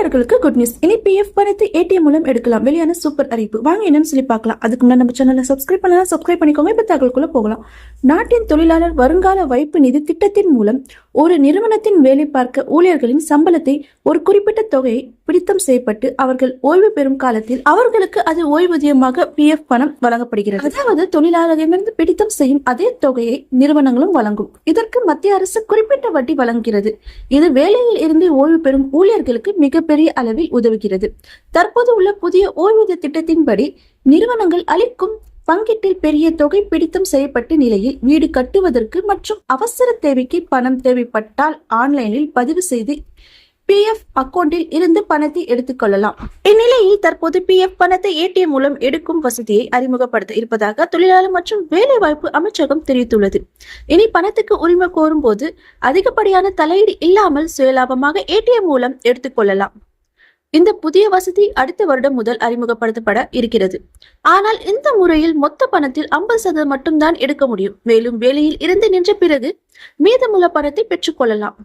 நேயர்களுக்கு good news இனி PF பணத்தை ஏடிஎம் மூலம் எடுக்கலாம். வெளியான சூப்பர் அறிவிப்பு. வாங்க என்னன்னு சொல்லி பார்க்கலாம். அதுக்கு முன்னாடி நம்ம சேனலை சப்ஸ்கிரைப் பண்ணலாம் சப்ஸ்கிரைப் பண்ணிக்கோங்க. இப்போ தகவலுக்குள்ள போகலாம். நாட்டின் தொழிலாளர் வருங்கால வைப்பு நிதி திட்டத்தின் மூலம் ஒரு நிறுவனத்தின் வேலை பார்க்க ஊழியர்களின் சம்பளத்தை ஒரு குறிப்பிட்ட தொகையை பிடித்தம் செய்யப்பட்டு அவர்கள் ஓய்வு பெறும் காலத்தில் அவர்களுக்கு அது ஓய்வூதியமாக பிஎஃப் பணம் வழங்கப்படுகிறது. அதாவது தொழிலாளரிடமிருந்து பிடித்தம் செய்யும் அதே தொகையை நிறுவனங்களும் வழங்கும். இதற்கு மத்திய அரசு குறிப்பிட்ட வட்டி வழங்குகிறது. இது வேலையில் இருந்து ஓய்வு பெறும் ஊழியர்களுக்கு மிகப்பெரிய அளவில் உதவுகிறது. தற்போது உள்ள புதிய ஓய்வூதிய திட்டத்தின்படி நிறுவனங்கள் அளிக்கும் பங்கீட்டில் பெரிய தொகை பிடித்தம் செய்யப்பட்ட நிலையில் வீடு கட்டுவதற்கு மற்றும் அவசர தேவைக்கு பணம் தேவைப்பட்டால் ஆன்லைனில் பதிவு செய்து பிஎஃப் அக்கௌண்டில் இருந்து பணத்தை எடுத்துக்கொள்ளலாம் இந்நிலையில் தற்போது பிஎஃப் பணத்தை ஏடிஎம் மூலம் எடுக்கும் வசதியை அறிமுகப்படுத்த இருப்பதாக தொழிலாளர் மற்றும் வேலைவாய்ப்பு அமைச்சகம் தெரிவித்துள்ளது. இனி பணத்துக்கு உரிமை கோரும் போது அதிகப்படியான தலையீடு இல்லாமல் சுயலாபமாக ஏடிஎம் மூலம் எடுத்துக்கொள்ளலாம் இந்த புதிய வசதி அடுத்த வருடம் முதல் அறிமுகப்படுத்தப்பட இருக்கிறது. ஆனால் இந்த முறையில் மொத்த பணத்தில் ஐம்பது சதவீதம் மட்டும்தான் எடுக்க முடியும். மேலும் வேலையில் இருந்து நின்ற பிறகு மீதமுள்ள பணத்தை பெற்றுக்கொள்ளலாம்